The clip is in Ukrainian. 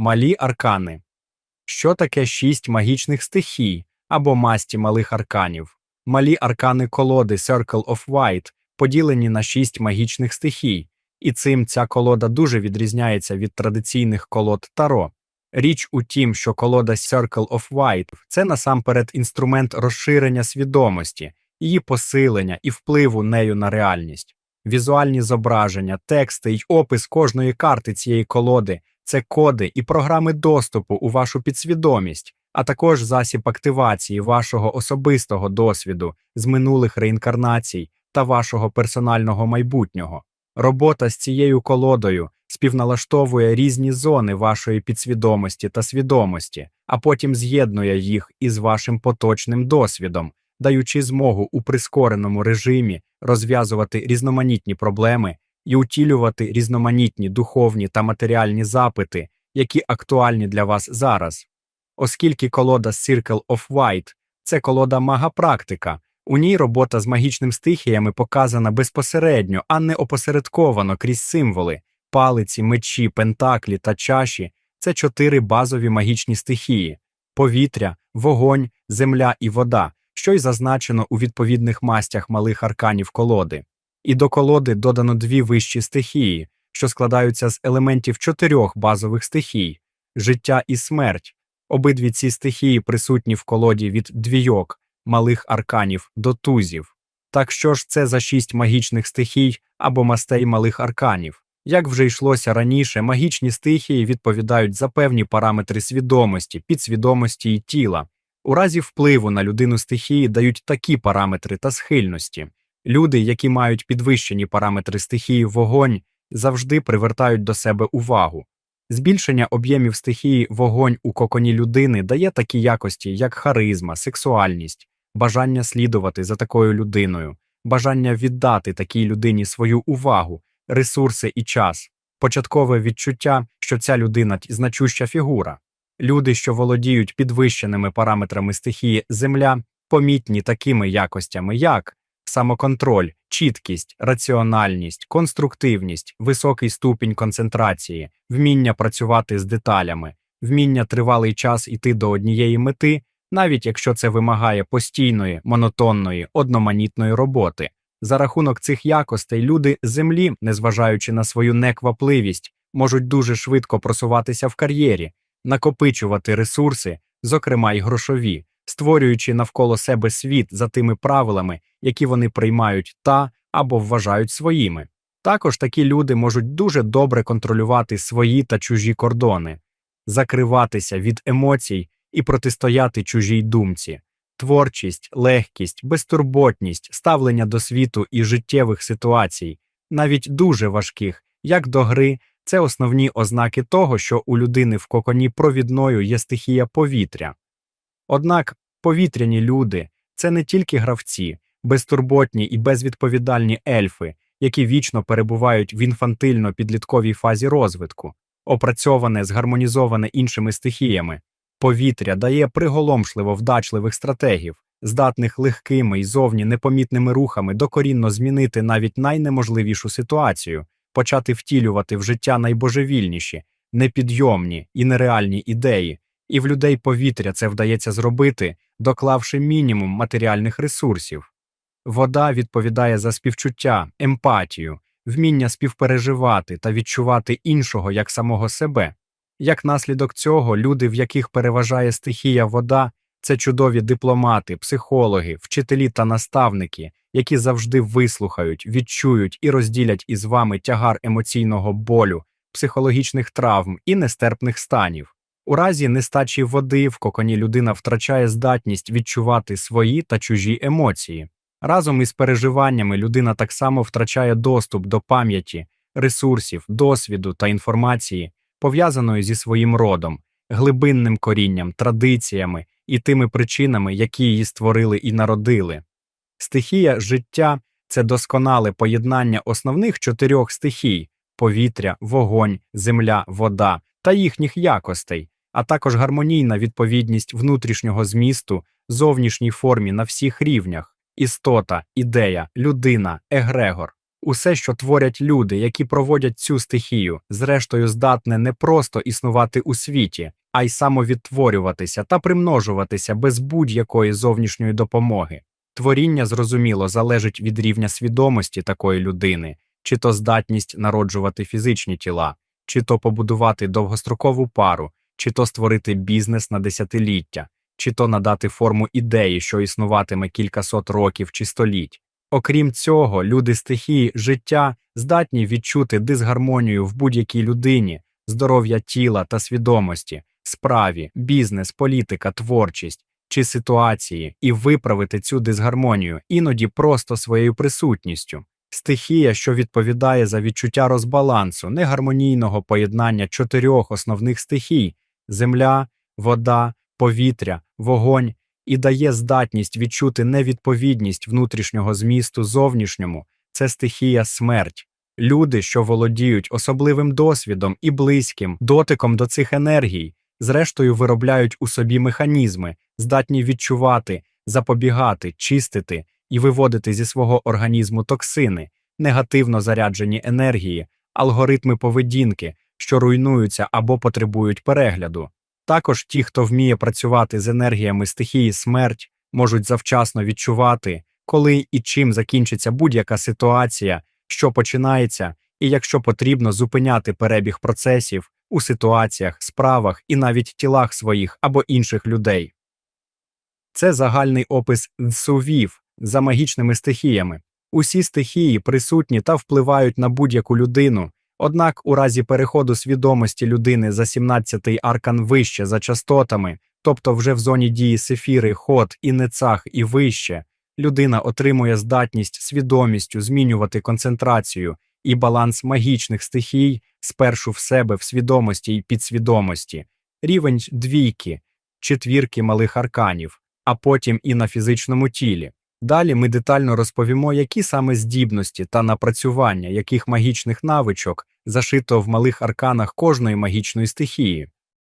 Малі аркани. Що таке шість магічних стихій або масті малих арканів? Малі аркани колоди Circle of White поділені на шість магічних стихій, і цим ця колода дуже відрізняється від традиційних колод Таро. Річ у тім, що колода Circle of White – це насамперед інструмент розширення свідомості, її посилення і впливу нею на реальність. Візуальні зображення, тексти й опис кожної карти цієї колоди це коди і програми доступу у вашу підсвідомість, а також засіб активації вашого особистого досвіду з минулих реінкарнацій та вашого персонального майбутнього. Робота з цією колодою співналаштовує різні зони вашої підсвідомості та свідомості, а потім з'єднує їх із вашим поточним досвідом, даючи змогу у прискореному режимі розв'язувати різноманітні проблеми і утілювати різноманітні духовні та матеріальні запити, які актуальні для вас зараз. Оскільки колода Circle of White – це колода мага-практика, у ній робота з магічним стихіями показана безпосередньо, а не опосередковано крізь символи, палиці, мечі, пентаклі та чаші це чотири базові магічні стихії повітря, вогонь, земля і вода, що й зазначено у відповідних мастях малих арканів колоди. І до колоди додано дві вищі стихії, що складаються з елементів чотирьох базових стихій життя і смерть. Обидві ці стихії присутні в колоді від двійок, малих арканів до тузів. Так що ж це за шість магічних стихій або мастей малих арканів? Як вже йшлося раніше, магічні стихії відповідають за певні параметри свідомості, підсвідомості і тіла. У разі впливу на людину стихії дають такі параметри та схильності. Люди, які мають підвищені параметри стихії вогонь, завжди привертають до себе увагу. Збільшення об'ємів стихії вогонь у коконі людини дає такі якості, як харизма, сексуальність, бажання слідувати за такою людиною, бажання віддати такій людині свою увагу, ресурси і час, початкове відчуття, що ця людина значуща фігура. Люди, що володіють підвищеними параметрами стихії Земля, помітні такими якостями, як самоконтроль, чіткість, раціональність, конструктивність, високий ступінь концентрації, вміння працювати з деталями, вміння тривалий час іти до однієї мети, навіть якщо це вимагає постійної, монотонної, одноманітної роботи. За рахунок цих якостей люди землі, незважаючи на свою неквапливість, можуть дуже швидко просуватися в кар'єрі, накопичувати ресурси, зокрема й грошові, створюючи навколо себе світ за тими правилами, які вони приймають та або вважають своїми. Також такі люди можуть дуже добре контролювати свої та чужі кордони, закриватися від емоцій і протистояти чужій думці. Творчість, легкість, безтурботність, ставлення до світу і життєвих ситуацій, навіть дуже важких, як до гри, це основні ознаки того, що у людини в коконі провідною є стихія повітря. Однак повітряні люди це не тільки гравці, безтурботні і безвідповідальні ельфи, які вічно перебувають в інфантильно підлітковій фазі розвитку, опрацьоване, згармонізоване іншими стихіями. Повітря дає приголомшливо вдачливих стратегів, здатних легкими і зовні непомітними рухами докорінно змінити навіть найнеможливішу ситуацію, почати втілювати в життя найбожевільніші, непідйомні і нереальні ідеї, і в людей повітря це вдається зробити, доклавши мінімум матеріальних ресурсів. Вода відповідає за співчуття, емпатію, вміння співпереживати та відчувати іншого як самого себе. Як наслідок цього, люди, в яких переважає стихія вода, це чудові дипломати, психологи, вчителі та наставники, які завжди вислухають, відчують і розділять із вами тягар емоційного болю, психологічних травм і нестерпних станів. У разі нестачі води в коконі людина втрачає здатність відчувати свої та чужі емоції. Разом із переживаннями людина так само втрачає доступ до пам'яті, ресурсів, досвіду та інформації, пов'язаної зі своїм родом, глибинним корінням, традиціями і тими причинами, які її створили і народили. Стихія життя це досконале поєднання основних чотирьох стихій повітря, вогонь, земля, вода та їхніх якостей, а також гармонійна відповідність внутрішнього змісту, зовнішній формі на всіх рівнях істота, ідея, людина, егрегор. Усе, що творять люди, які проводять цю стихію, зрештою здатне не просто існувати у світі, а й самовідтворюватися та примножуватися без будь-якої зовнішньої допомоги. Творіння, зрозуміло, залежить від рівня свідомості такої людини, чи то здатність народжувати фізичні тіла, чи то побудувати довгострокову пару, чи то створити бізнес на десятиліття, чи то надати форму ідеї, що існуватиме кількасот років чи століть. Окрім цього, люди стихії життя здатні відчути дисгармонію в будь-якій людині, здоров'я тіла та свідомості, справі, бізнес, політика, творчість чи ситуації і виправити цю дисгармонію іноді просто своєю присутністю. Стихія, що відповідає за відчуття розбалансу, негармонійного поєднання чотирьох основних стихій земля, вода, повітря, вогонь і дає здатність відчути невідповідність внутрішнього змісту зовнішньому це стихія смерть. Люди, що володіють особливим досвідом і близьким дотиком до цих енергій, зрештою виробляють у собі механізми, здатні відчувати, запобігати, чистити і виводити зі свого організму токсини, негативно заряджені енергії, алгоритми поведінки, що руйнуються або потребують перегляду. Також ті, хто вміє працювати з енергіями стихії смерть, можуть завчасно відчувати, коли і чим закінчиться будь-яка ситуація, що починається, і якщо потрібно зупиняти перебіг процесів у ситуаціях, справах і навіть тілах своїх або інших людей. Це загальний опис дзсувів за магічними стихіями. Усі стихії присутні та впливають на будь-яку людину, однак у разі переходу свідомості людини за 17-й аркан вище за частотами, тобто вже в зоні дії сефіри, ход і нецах і вище, людина отримує здатність свідомістю змінювати концентрацію і баланс магічних стихій спершу в себе в свідомості і підсвідомості, рівень двійки, четвірки малих арканів, а потім і на фізичному тілі. Далі ми детально розповімо, які саме здібності та напрацювання яких магічних навичок зашито в малих арканах кожної магічної стихії.